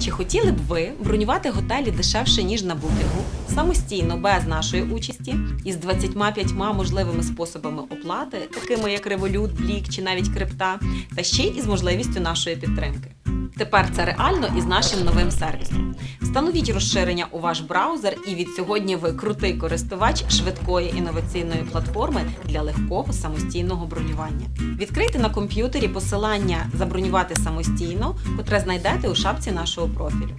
Чи хотіли б ви бронювати готелі дешевше, ніж на букінгу, самостійно без нашої участі, із 25 можливими способами оплати, такими як Revolut, Блік чи навіть крипта, та ще й із можливістю нашої підтримки? Тепер це реально із нашим новим сервісом. Встановіть розширення у ваш браузер, і від сьогодні ви крутий користувач швидкої інноваційної платформи для легкого самостійного бронювання. Відкрийте на комп'ютері посилання Забронювати самостійно, котре знайдете у шапці нашого профілю.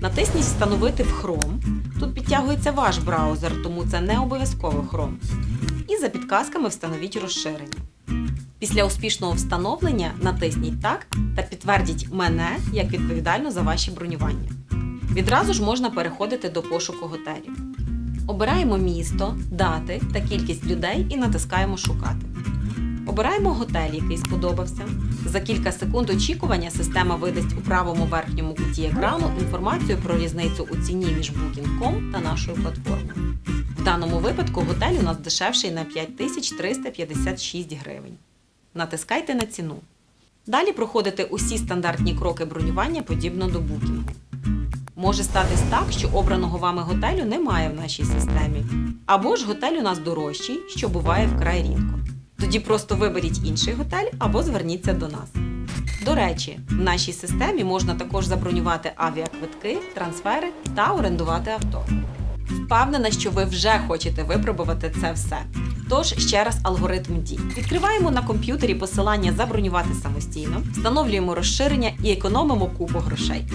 Натисніть Встановити в Chrome. Тут підтягується ваш браузер, тому це не обов'язково Chrome. І за підказками встановіть розширення. Після успішного встановлення натисніть Так та підтвердіть мене як відповідальну за ваші бронювання. Відразу ж можна переходити до пошуку готелів. Обираємо місто, дати та кількість людей і натискаємо Шукати. Обираємо готель, який сподобався. За кілька секунд очікування система видасть у правому верхньому куті екрану інформацію про різницю у ціні між Booking.com та нашою платформою. В даному випадку готель у нас дешевший на 5356 гривень. Натискайте на ціну. Далі проходите усі стандартні кроки бронювання подібно до букінгу. Може статись так, що обраного вами готелю немає в нашій системі, або ж готель у нас дорожчий, що буває вкрай рідко. Тоді просто виберіть інший готель або зверніться до нас. До речі, в нашій системі можна також забронювати авіаквитки, трансфери та орендувати авто. Впевнена, що ви вже хочете випробувати це все. Тож ще раз алгоритм дій. Відкриваємо на комп'ютері посилання забронювати самостійно, встановлюємо розширення і економимо купу грошей.